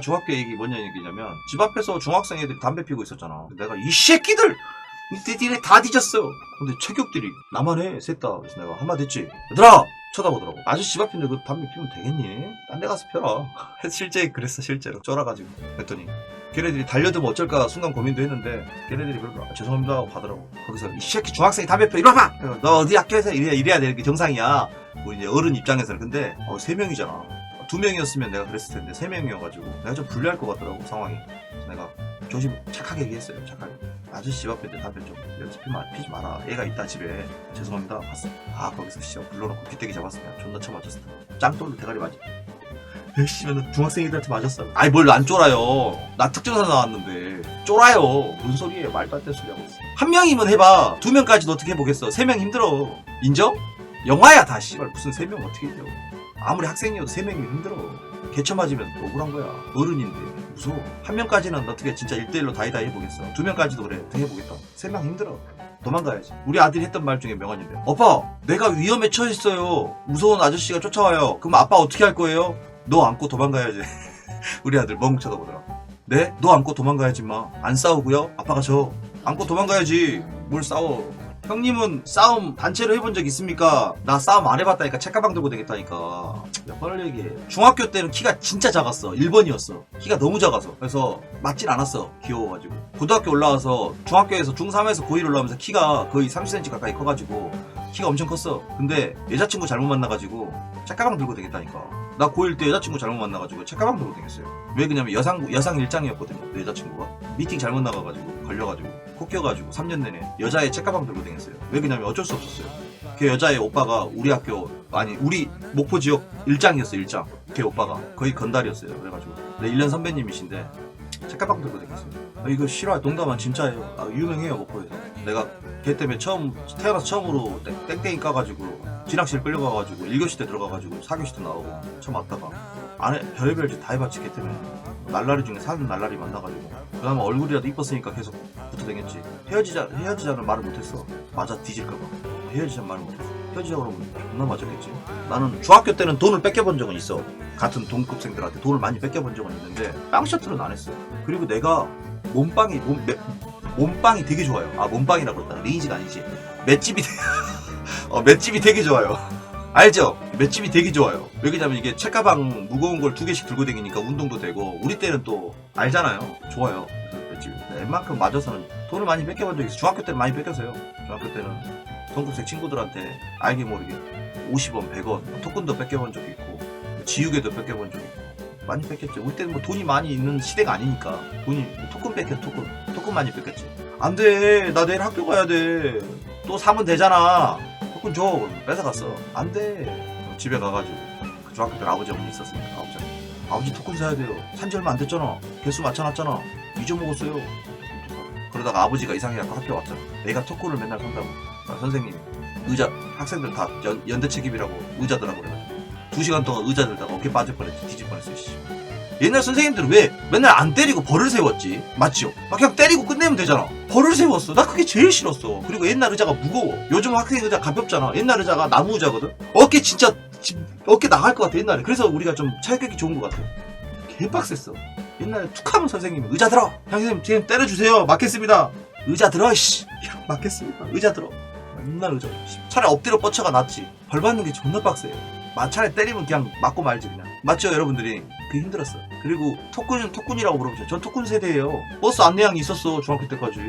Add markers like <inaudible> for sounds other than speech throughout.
중학교 얘기 뭐냐 얘기냐면 집 앞에서 중학생 애들이 담배 피고 있었잖아. 내가 이 새끼들 니네 다 뒤졌어. 근데 체격들이 나만 해 셋다. 그래서 내가 한마디 했지. 얘들아 쳐다보더라고. 아저씨 집 앞인데 그 담배 피우면 되겠니? 딴 데 가서 펴라. <laughs> 실제 그랬어 실제로 쫄아가지고 그랬더니 걔네들이 달려들면 어쩔까 순간 고민도 했는데 걔네들이 그러더라 아, 죄송합니다 하고 가더라고 거기서 이 새끼 중학생이 담배 펴 이리 와봐 너 어디 학교에서 이래야, 이래야 되는 게 정상이야 우리 이제 어른 입장에서는 근데 어, 세 명이잖아 두 명이었으면 내가 그랬을 텐데 세 명이어가지고 내가 좀 불리할 것 같더라고 상황이. 내가 조심 착하게 얘기했어요. 착하게. 아저씨 집 앞에 담배 좀 연습피면 피지 마라. 애가 있다 집에. 죄송합니다. 봤어. 아 거기서 씨발 불러놓고 귀때기 잡았으면 존나 쳐맞았어. 짱돌로 대가리 맞아. 씨발 중학생 애들한테 맞았어. 아이 뭘 안 쫄아요. 나 특전사 나왔는데. 쫄아요. 뭔 소리예요. 말도 안 되는 소리 하고 있어. 한 명이면 해봐. 두 명까지도 어떻게 해보겠어. 세 명 힘들어. 인정? 영화야 다 씨발. 무슨 세 명 어떻게 해요 아무리 학생이어도 세 명이 힘들어. 개쳐 맞으면 억울한 거야. 어른인데 무서워. 한 명까지는 어떻게 진짜 1대1로 다이다이 해보겠어? 두 명까지도 그래. 어떻게 해보겠다. 세 명 힘들어. 도망가야지. 우리 아들이 했던 말 중에 명언인데 오빠 내가 위험에 처했어요. 무서운 아저씨가 쫓아와요. 그럼 아빠 어떻게 할 거예요? 너 안고 도망가야지. <laughs> 우리 아들 멍 쳐다보더라 네? 너 안고 도망가야지 마 안 싸우고요? 아빠가 저. 안고 도망가야지. 뭘 싸워 형님은 싸움 단체로 해본 적 있습니까? 나 싸움 안 해봤다니까 책가방 들고 다녔다니까. 몇 번을 얘기해. 중학교 때는 키가 진짜 작았어. 1번이었어. 키가 너무 작아서. 그래서 맞진 않았어. 귀여워가지고. 고등학교 올라와서 중학교에서 중3에서 고1 올라오면서 키가 거의 30cm 가까이 커가지고 키가 엄청 컸어. 근데 여자친구 잘못 만나가지고 책가방 들고 다녔다니까. 나 고1 때 여자친구 잘못 만나가지고 책가방 들고 다녔어요. 왜 그냐면 여상 여상 일장이었거든요. 내 여자친구가. 미팅 잘못 나가가지고 걸려가지고 코 껴가지고 3년 내내 여자의 책가방 들고 다녔어요. 왜 그냐면 어쩔 수 없었어요. 걔 여자의 오빠가 우리 학교 아니 우리 목포 지역 일장이었어 일장. 걔 오빠가. 거의 건달이었어요. 그래가지고. 내 1년 선배님이신데 책가방 들고 다녔어요. 아, 이거 실화 농담은 진짜예요. 아, 유명해요 목포에서. 내가 걔 때문에 처음 태어나서 처음으로 땡- 땡땡이 까가지고 진학실 끌려가가지고 1교시 때 들어가가지고 4교시 때 나오고 처음 왔다가. 안에 별의별 짓 다 해봤지 걔 때문에 날라리 중에 사는 날라리 만나가지고 그나마 얼굴이라도 이뻤으니까 계속 붙어 다녔지. 헤어지자 헤어지자는 말을 못했어. 맞아 뒤질까봐. 헤어지자는 말을 못했어. 헤어지자 그러면 존나 맞았겠지. 나는 중학교 때는 돈을 뺏겨본 적은 있어. 같은 동급생들한테 돈을 많이 뺏겨본 적은 있는데 빵 셔틀은 안 했어. 그리고 내가 몸빵이 몸, 매- 몸빵이 되게 좋아요. 아 몸빵이라고 했다. 리니지가 아니지. 맷집이 되- <laughs> 어, 맷집이 되게 좋아요 알죠? 맷집이 되게 좋아요. 왜 그러냐면 이게 책가방 무거운 걸 두 개씩 들고 다니니까 운동도 되고 우리 때는 또 알잖아요. 좋아요. 그래서 맷집이. 웬만큼 맞아서는 돈을 많이 뺏겨본 적이 있어. 중학교 때는 많이 뺏겼어요. 중학교 때는 동급생 친구들한테 알게 모르게 50원, 100원, 토큰도 뺏겨본 적이 있고 지우개도 뺏겨본 적이 있고 많이 뺏겼죠. 우리 때는 뭐 돈이 많이 있는 시대가 아니니까 돈이 뭐 토큰 뺏겨 토큰 토큰 많이 뺏겼지. 안 돼. 나 내일 학교 가야 돼. 또 사면 되잖아. 토큰 줘. 뺏어갔어. 안 돼. 집에 가가지고 그 중학교 때 아버지 어머니 있었으니까 아버지 아버지 토큰 사야 돼요. 산지 얼마 안 됐잖아. 개수 맞춰놨잖아. 잊어먹었어요. 그러다가 아버지가 이상해갖고 학교 왔잖아. 내가 토큰을 맨날 산다고. 아, 선생님 의자 학생들 다 연, 연대 책임이라고 의자더라고 그래가지고 두 시간 동안 의자 들다가 어깨 빠질 뻔했지 뒤질 뻔했어 씨. 옛날 선생님들은 왜 맨날 안 때리고 벌을 세웠지? 맞죠? 아, 그냥 때리고 끝내면 되잖아. 벌을 세웠어. 나 그게 제일 싫었어. 그리고 옛날 의자가 무거워. 요즘 학생 의자 가볍잖아. 옛날 의자가 나무 의자거든? 어깨 진짜 지- 어깨 나갈 것 같아 옛날에. 그래서 우리가 좀 체격이 좋은 것 같아 개빡셌어. 옛날에 툭하면 선생님이 의자 들어. 선생님 지금 때려주세요. 맞겠습니다 의자 들어 씨. 야, 맞겠습니다 의자 들어. 맨날 의자. 씨. 차라리 엎드려 뻗쳐가 낫지. 벌 받는 게 존나 빡세요. 마- 차라리 때리면 그냥 맞고 말지 그냥 맞죠 여러분들이? 그게 힘들었어 그리고 토큰은 토큰이라고 물어보죠. 전 토큰 세대예요. 버스 안내양이 있었어 중학교 때까지.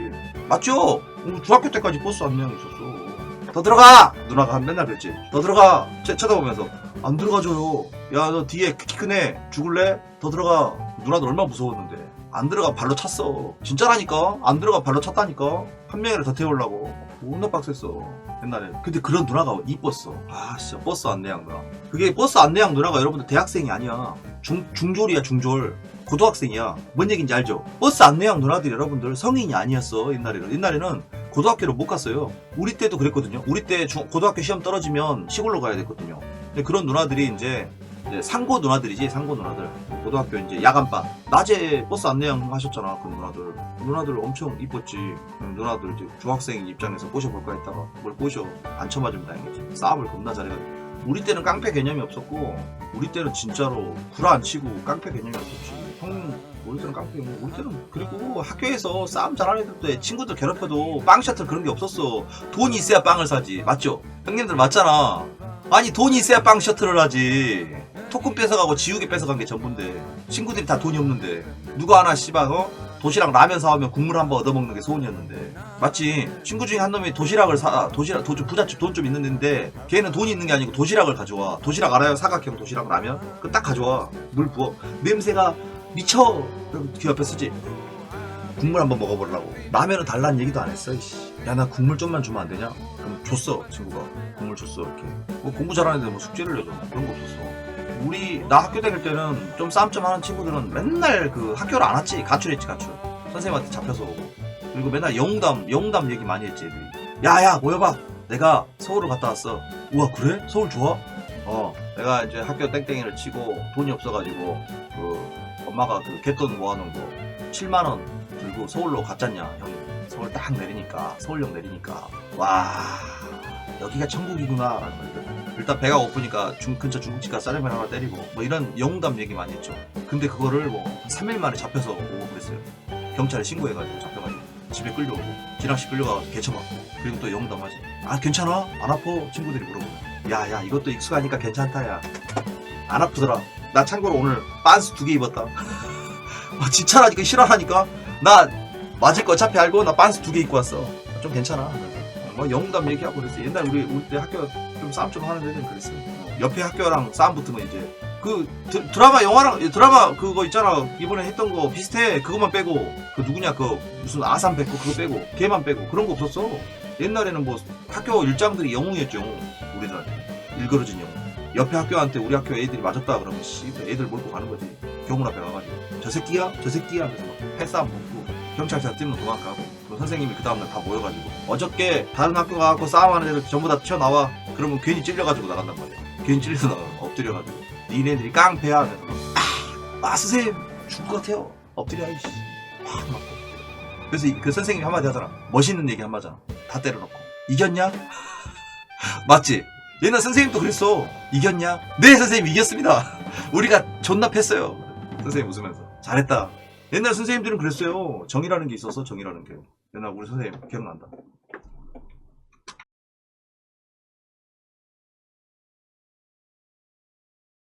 맞죠? 어, 중학교 때까지 버스 안내양이 있었어. 더 들어가! 누나가 맨날 그랬지. 더 들어가! 쳐- 쳐다보면서. 안 들어가줘요. 야 너 뒤에 키 크네. 죽을래? 더 들어가. 누나도 얼마나 무서웠는데 안 들어가 발로 찼어. 진짜라니까? 안 들어가 발로 찼다니까? 한 명이라 더 태우려고. 존나 빡셌어 옛날에. 근데 그런 누나가 이뻤어. 아 진짜 버스 안내양 누나 그게 버스 안내양 누나가 여러분들 대학생이 아니야. 중, 중졸이야 중졸. 고등학생이야. 뭔 얘기인지 알죠? 버스 안내양 누나들이 여러분들 성인이 아니었어 옛날에는. 옛날에는 고등학교를 못 갔어요. 우리 때도 그랬거든요. 우리 때 중- 고등학교 시험 떨어지면 시골로 가야 됐거든요. 근데 그런 누나들이 이제 이제 상고 누나들이지 상고 누나들. 고등학교 이제 야간반 낮에 버스 안내양 하셨잖아 그 누나들. 누나들 엄청 이뻤지. 그 누나들 이제 중학생 입장에서 꼬셔볼까 했다가 뭘 꼬셔. 안 쳐맞으면 다행이지. 싸움을 겁나 잘해가지고. 우리 때는 깡패 개념이 없었고 우리 때는 진짜로 구라 안 치고 깡패 개념이 없었지. 형 우리 때는 깡패 뭐 우리 때는 그리고 학교에서 싸움 잘하는 애들 때 친구들 괴롭혀도 빵 셔틀 그런 게 없었어. 돈이 있어야 빵을 사지. 맞죠? 형님들 맞잖아. 아니 돈이 있어야 빵 셔틀을 하지 토큰 뺏어가고 지우개 뺏어간 게 전부인데 친구들이 다 돈이 없는데 누가 하나 씨발 어? 도시락 라면 사오면 국물 한 번 얻어먹는 게 소원이었는데. 맞지 친구 중에 한 놈이 도시락을 사 도시락 도, 좀 부잣집 돈 좀 있는데 걔는 돈이 있는 게 아니고 도시락을 가져와. 도시락 알아요? 사각형 도시락 라면? 그 딱 가져와. 물 부어. 냄새가 미쳐. 그럼 그 옆에 쓰지. 국물 한번 먹어보려고. 라면은 달라는 얘기도 안 했어 야 나 국물 좀만 주면 안 되냐? 그럼 줬어 친구가. 국물 줬어 이렇게. 뭐 공부 잘하는 애들 뭐 숙제를 내줘 그런 거 없었어 우리 나 학교 다닐 때는 좀좀 하는 친구들은 맨날 그 학교를 안 왔지. 가출했지 가출. 선생님한테 잡혀서 오고. 그리고 맨날 영담 영담 얘기 많이 했지 애들이. 야야 모여봐. 내가 서울을 갔다 왔어. 우와 그래? 서울 좋아? 어 내가 이제 학교 땡땡이를 치고 돈이 없어가지고 그 엄마가 그 갯돈 모아놓은 거 7만 원 들고 서울로 갔잖냐 형이. 서울 딱 내리니까 서울역 내리니까. 와 여기가 천국이구나 라는 거죠 일단 배가 고프니까 중, 근처 중국집 가서 짜장면 하나 때리고 뭐 이런 영담 얘기 많이 했죠. 근데 그거를 뭐 3일 만에 잡혀서 오고 그랬어요. 경찰에 신고해가지고 잡혀가지고 집에 끌려오고 지랑씨 끌려가서 개쳐맞고 그리고 또 영담하지. 아 괜찮아? 안 아파? 친구들이 물어보면 야야 이것도 익숙하니까 괜찮다 야 안 아프더라. 나 참고로 오늘 빤스 두 개 입었다. <laughs> 아, 지차라니까 싫어하니까? 나 맞을 거 어차피 알고 나 빤스 두 개 입고 왔어. 좀 괜찮아 뭐 영담 얘기하고 그랬어 옛날 우리 우리 때 학교 좀 싸움 좀 하는 애들은 그랬어 옆에 학교랑 싸움 붙으면 이제. 그 드, 드라마 영화랑 드라마 그거 있잖아. 이번에 했던 거 비슷해. 그것만 빼고. 그 누구냐? 그 무슨 아산 백호 그거 빼고. 걔만 빼고. 그런 거 없었어. 옛날에는 뭐 학교 일장들이 영웅이었죠 영웅. 우리들한테 일그러진 영웅 옆에 학교한테 우리 학교 애들이 맞았다 그러면 씨 애들 몰고 가는 거지. 교문 앞에 가가지고 저 새끼야? 저 새끼야? 하면서 막 패싸움 붙고 경찰차 뛰면 도망가고 그 선생님이 그 다음날 다 모여가지고 어저께 다른 학교 가고 싸움하는 애들 전부 다 튀어나와. 그러면 괜히 찔려가지고 나간단 말이야. 괜히 찔려서 나가 엎드려가지고. 니네들이 깡패야 하면서 아, 아 선생님 죽을 것 같아요. 엎드려 이씨. 확 맞고. 그래서 이- 그 선생님이 한마디 하잖아 멋있는 얘기 한마디 하잖아. 다 때려놓고. 이겼냐? <laughs> 맞지? 옛날 선생님도 그랬어. 이겼냐? 네 선생님 이겼습니다. 우리가 존나 팼어요. 선생님 웃으면서. 잘했다. 옛날 선생님들은 그랬어요. 정이라는 게 있어서 정이라는 게. 옛날 우리 선생님 기억난다